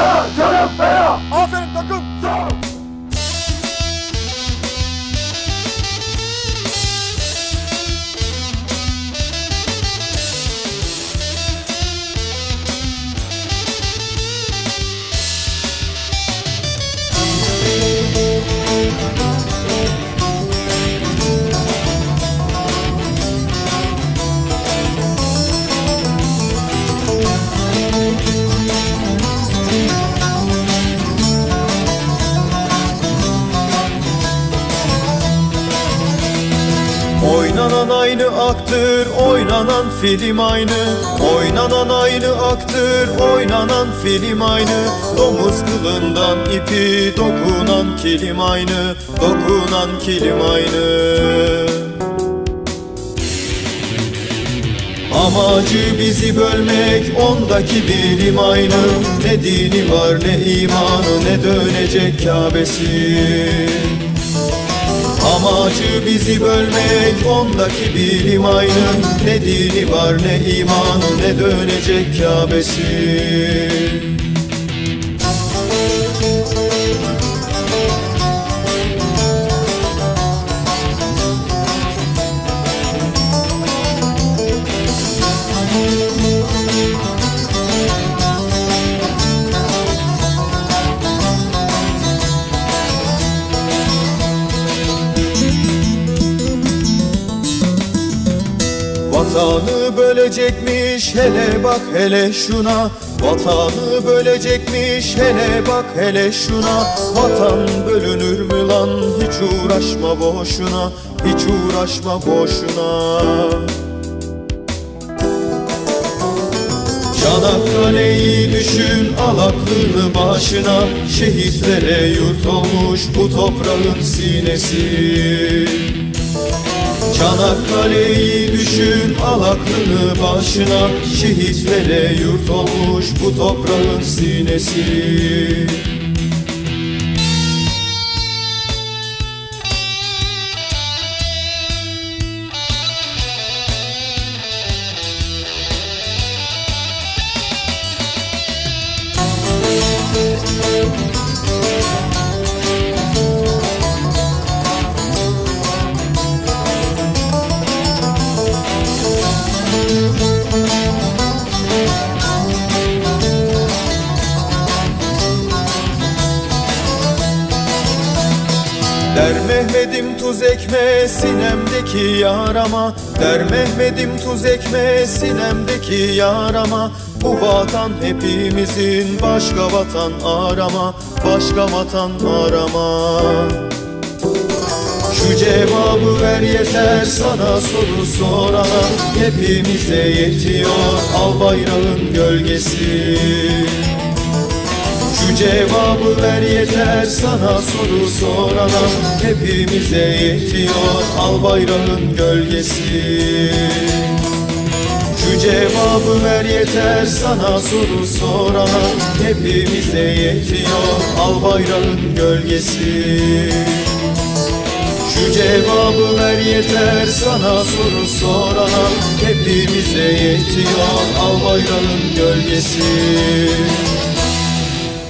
Fena! Canım fena! Aferin! Oynanan aynı aktır, oynanan film aynı. Oynanan aynı aktır, oynanan film aynı. Domuz kılından ipi dokunan kilim aynı. Dokunan kilim aynı. Amacı bizi bölmek ondaki bilim aynı. Ne dini var ne imanı ne dönecek Kabe'si Amacı bizi bölmek ondaki bilim aynı. Ne dini var ne imanı ne dönecek Kabe'si Vatanı bölecekmiş hele bak hele şuna. Vatanı bölecekmiş hele bak hele şuna. Vatan bölünür mü lan? Hiç uğraşma boşuna Hiç uğraşma boşuna. Çanakkale'yi düşün al aklını başına. Şehitlere yurt olmuş bu toprağın sinesi Çanakkale'yi düşün al aklını başına. Şehitlere yurt olmuş bu toprağın sinesi Der Mehmet'im tuz ekme sinemdeki yarama. Der Mehmet'im tuz ekme sinemdeki yarama. Bu vatan hepimizin başka vatan arama. Başka vatan arama. Şu cevabı ver yeter sana soru sorana. Hepimize yetiyor al bayrağın gölgesi şu cevabı ver yeter sana soru sorana Hepimize yetiyor al bayrağın gölgesi. Şu cevabı ver yeter sana soru sorana Hepimize yetiyor al bayrağın gölgesi. Şu cevabı ver yeter sana soru sorana Hepimize yetiyor al bayrağın gölgesi